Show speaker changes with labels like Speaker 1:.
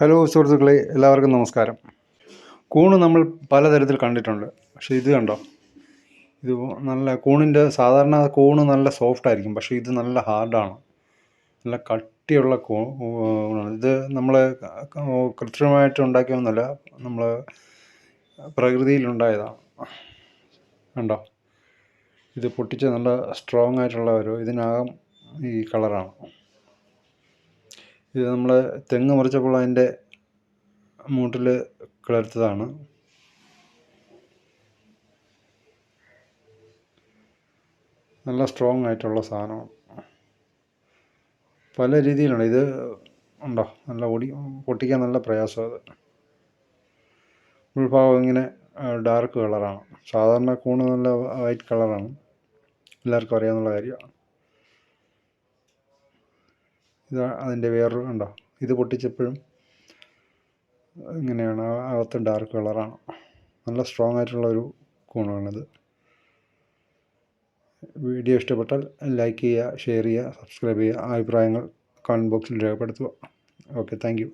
Speaker 1: Hello സുഹൃത്തുക്കളെ എല്ലാവർക്കും നമസ്കാരം. കൂണ് നമ്മൾ പലതരത്തിൽ കണ്ടിട്ടുണ്ട്. പക്ഷേ ഇത് കണ്ടോ? ഇത് നല്ല കൂണിന്റെ സാധാരണ കൂണ് നല്ല സോഫ്റ്റ് ആയിരിക്കും. പക്ഷേ ഇത് നല്ല ഹാർഡാണ് നല്ല കട്ടിയുള്ള കൂണാണ് ഇത് നമ്മൾ കൃത്രിമമായിട്ട് ഉണ്ടാക്കിയൊന്നുമല്ല നമ്മൾ പ്രകൃതിയിലുണ്ടായതാണ് കണ്ടോ? ഇത് പൊട്ടിച്ച് നല്ല സ്ട്രോങ് ആയിട്ടുള്ള ഒരു ഇതിനകം ഈ കളറാണ് ഇത് നമ്മൾ തെങ്ങ് മുറിച്ചപ്പോൾ അതിന്റെ മൂട്ടിൽ കിളർത്തതാണ്. നല്ല സ്ട്രോങ് ആയിട്ടുള്ള സാധനമാണ് പല രീതിയിലുണ്ട്. ഇത് ഉണ്ടോ? നല്ല ഓടി പൊട്ടിക്കാൻ നല്ല പ്രയാസം അത്. ഉൾഭാഗം ഇങ്ങനെ ഡാർക്ക് കളറാണ് സാധാരണ കൂണ് നല്ല വൈറ്റ് കളറാണ് എല്ലാവർക്കും അറിയാവുന്ന കാര്യമാണ്. ഇത് അതിന്റെ വേറൊരു കണ്ടോ? ഇത് പൊട്ടിച്ചപ്പോഴും ഇങ്ങനെയാണ്. അകത്ത് ഡാർക്ക് കളറാണ് നല്ല സ്ട്രോങ് ആയിട്ടുള്ള ഒരു കൂണാണിത്. വീഡിയോ ഇഷ്ടപ്പെട്ടാൽ ലൈക്ക് ചെയ്യുക ഷെയർ ചെയ്യുക സബ്സ്ക്രൈബ് ചെയ്യുക. അഭിപ്രായങ്ങൾ കമന്റ് ബോക്സിൽ രേഖപ്പെടുത്തുക. Okay thank